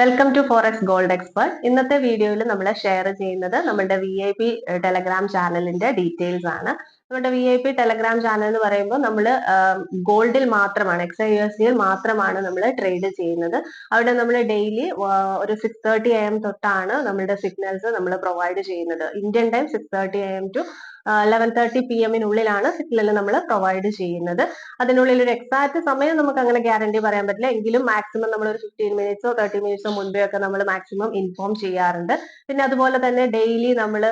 Welcome to Forex Gold Expert ഇന്നത്തെ വീഡിയോയിൽ നമ്മൾ ഷെയർ ചെയ്യുന്നത് നമ്മുടെ വി ഐ പി ടെലഗ്രാം ചാനലിന്റെ ഡീറ്റെയിൽസ് ആണ്. നമ്മുടെ V I P Telegram channel എന്ന് പറയുമ്പോൾ നമ്മൾ ഗോൾഡിൽ മാത്രമാണ് എക്സ് ഐ എസ് സിയിൽ മാത്രമാണ് നമ്മൾ ട്രേഡ് ചെയ്യുന്നത്. അവിടെ നമ്മൾ ഡെയിലി ഒരു സിക്സ് തേർട്ടി എ എം തൊട്ടാണ് നമ്മുടെ സിഗ്നൽസ് നമ്മൾ പ്രൊവൈഡ് ചെയ്യുന്നത്. Indian time six thirty A M to eleven thirty P എമ്മിനുള്ളിലാണ് signal നമ്മൾ പ്രൊവൈഡ് ചെയ്യുന്നത്. അതിനുള്ളിൽ ഒരു എക്സാക്ട് സമയം നമുക്ക് അങ്ങനെ ഗ്യാരണ്ടി പറയാൻ പറ്റില്ല. എങ്കിലും മാക്സിമം നമ്മൾ ഒരു ഫിഫ്റ്റീൻ മിനിറ്റ്സോ തേർട്ടി മിനിറ്റ്സോ മുൻപേ ഒക്കെ നമ്മൾ മാക്സിമം ഇൻഫോം ചെയ്യാറുണ്ട്. പിന്നെ അതുപോലെ തന്നെ ഡെയിലി നമ്മൾ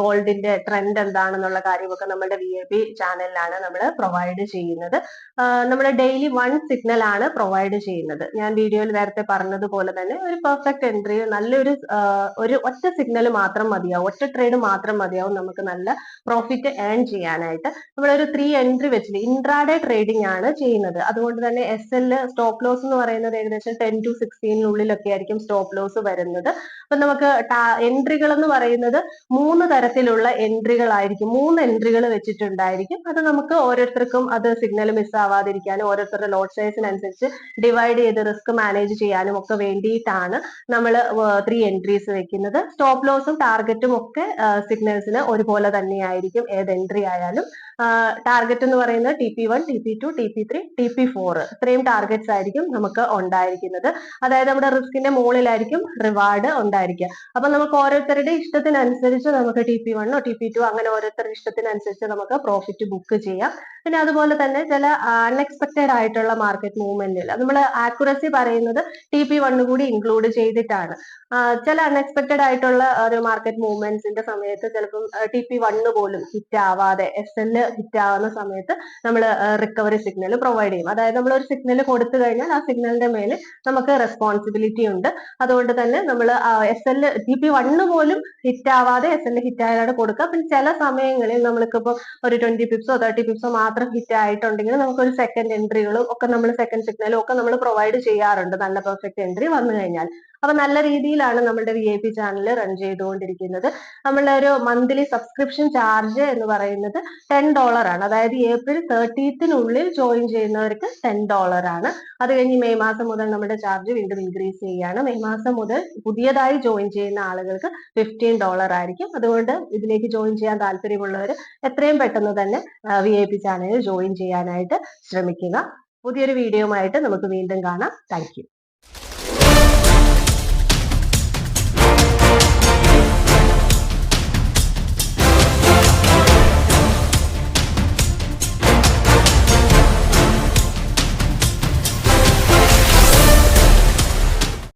ഗോൾഡിന്റെ ട്രെൻഡ് എന്താണെന്നുള്ള കാര്യമൊക്കെ നമ്മുടെ വി ഐ പി ചാനലിലാണ് നമ്മൾ പ്രൊവൈഡ് ചെയ്യുന്നത്. നമ്മൾ ഡെയിലി വൺ സിഗ്നൽ ആണ് പ്രൊവൈഡ് ചെയ്യുന്നത്. ഞാൻ വീഡിയോയിൽ നേരത്തെ പറഞ്ഞതുപോലെ തന്നെ ഒരു പെർഫെക്റ്റ് എൻട്രി നല്ലൊരു ഒരു ഒറ്റ സിഗ്നൽ മാത്രം മതിയാവും. ഒറ്റ ട്രേഡ് മാത്രം മതിയാവും നമുക്ക് നല്ല പ്രോഫിറ്റ് ഏൺ ചെയ്യാനായിട്ട് നമ്മളൊരു ത്രീ എൻട്രി വെച്ചിട്ട് ഇൻട്രാഡേ ട്രേഡിംഗ് ആണ് ചെയ്യുന്നത്. അതുകൊണ്ട് തന്നെ എസ് എൽ സ്റ്റോപ്പ് ലോസ് എന്ന് പറയുന്നത് ഏകദേശം ടെൻ ടു സിക്സ്റ്റീനുള്ളിലൊക്കെ ആയിരിക്കും സ്റ്റോപ്പ് ലോസ് വരുന്നത്. അപ്പൊ നമുക്ക് എൻട്രികൾ എന്ന് പറയുന്നത് മൂന്ന് തരത്തിലുള്ള എൻട്രികളായിരിക്കും മൂന്ന് എൻട്രികൾ വെച്ചിട്ടുണ്ടായിരിക്കും. അത് നമുക്ക് ഓരോരുത്തർക്കും അത് സിഗ്നൽ മിസ് ആവാതിരിക്കാനും ഓരോരുത്തരുടെ ലോഡ് സൈസിനനുസരിച്ച് ഡിവൈഡ് ചെയ്ത് റിസ്ക് മാനേജ് ചെയ്യാനും ഒക്കെ വേണ്ടിയിട്ടാണ് നമ്മൾ ത്രീ എൻട്രീസ് വെക്കുന്നത്. സ്റ്റോപ്പ് ലോസും ടാർഗറ്റും ഒക്കെ സിഗ്നൽസിന് ഒരുപോലെ തന്നെയായിരിക്കും ഏത് എൻട്രി ആയാലും. ടാർഗറ്റ് എന്ന് പറയുന്നത് T P one T P two T P three T P four ഇത്രയും ടാർഗറ്റ്സ് ആയിരിക്കും നമുക്ക് ഉണ്ടായിരിക്കുന്നത്. അതായത് നമ്മുടെ റിസ്കിന്റെ മുകളിലായിരിക്കും റിവാർഡ് ഉണ്ടായിരിക്കുക. അപ്പൊ നമുക്ക് ഓരോരുത്തരുടെ ഇഷ്ടത്തിനനുസരിച്ച് നമുക്ക് ടി പി വണ്ണോ ടി പി ടു അങ്ങനെ ഓരോരുത്തരുടെ ഇഷ്ടത്തിനനുസരിച്ച് നമുക്ക് പ്രോഫിറ്റ് ബുക്ക് ചെയ്യാം. പിന്നെ അതുപോലെ തന്നെ ചില അൺഎക്സ്പെക്റ്റഡ് ആയിട്ടുള്ള മാർക്കറ്റ് മൂവ്മെന്റിൽ നമ്മൾ ആക്യുറസി പറയുന്നത് ടി പി വണ്ണ് കൂടി ഇൻക്ലൂഡ് ചെയ്തിട്ടാണ്. ചില അൺഎക്സ്പെക്റ്റഡ് ആയിട്ടുള്ള ഒരു മാർക്കറ്റ് മൂവ്മെന്റ്സിന്റെ സമയത്ത് ചിലപ്പം ടി പി വണ്ണ് പോലും ഹിറ്റ് ആവാതെ എസ് എൽ ഹിറ്റ് ആവുന്ന സമയത്ത് നമ്മൾ റിക്കവറി സിഗ്നൽ പ്രൊവൈഡ് ചെയ്യും. അതായത് നമ്മൾ ഒരു സിഗ്നൽ കൊടുത്തു കഴിഞ്ഞാൽ ആ സിഗ്നലിന്റെ മേലെ നമുക്ക് റെസ്പോൺസിബിലിറ്റി ഉണ്ട്. അതുകൊണ്ട് തന്നെ നമ്മൾ S L T P one പോലും ഹിറ്റ് ആവാതെ എസ് എൽ ഹിറ്റ് ആയാലാണ് കൊടുക്കുക. പിന്നെ ചില സമയങ്ങളിൽ നമ്മൾക്കിപ്പോൾ ഒരു ട്വന്റി പിപ്സോ തേർട്ടി പിപ്സോ മാത്രം ഹിറ്റ് ആയിട്ടുണ്ടെങ്കിൽ നമുക്ക് ഒരു സെക്കൻഡ് എൻട്രികളും ഒക്കെ നമ്മൾ സെക്കൻഡ് സിഗ്നലും ഒക്കെ നമ്മൾ പ്രൊവൈഡ് ചെയ്യാറുണ്ട്. നല്ല പെർഫെക്റ്റ് എൻട്രി വന്നു കഴിഞ്ഞാൽ. അപ്പൊ നല്ല രീതിയിലാണ് നമ്മുടെ V I P channel run ചെയ്തുകൊണ്ടിരിക്കുന്നത്. നമ്മളുടെ ഒരു മന്ത്ലി സബ്സ്ക്രിപ്ഷൻ ചാർജ് എന്ന് പറയുന്നത് ടെൻ ഡോളർ ആണ്. അതായത് ഏപ്രിൽ തേർട്ടീത്തിനുള്ളിൽ ജോയിൻ ചെയ്യുന്നവർക്ക് ടെൻ ഡോളർ ആണ്. അത് കഴിഞ്ഞ് മെയ് മാസം മുതൽ നമ്മുടെ ചാർജ് വീണ്ടും ഇൻക്രീസ് ചെയ്യുകയാണ്. മെയ് മാസം മുതൽ പുതിയതായി ജോയിൻ ചെയ്യുന്ന ആളുകൾക്ക് ഫിഫ്റ്റീൻ ഡോളർ ആയിരിക്കും. അതുകൊണ്ട് ഇതിലേക്ക് ജോയിൻ ചെയ്യാൻ താല്പര്യമുള്ളവർ എത്രയും പെട്ടെന്ന് തന്നെ വി ഐ പി ചാനലിൽ ജോയിൻ ചെയ്യാനായിട്ട് ശ്രമിക്കുക. പുതിയൊരു വീഡിയോയുമായിട്ട് നമുക്ക് വീണ്ടും കാണാം. താങ്ക്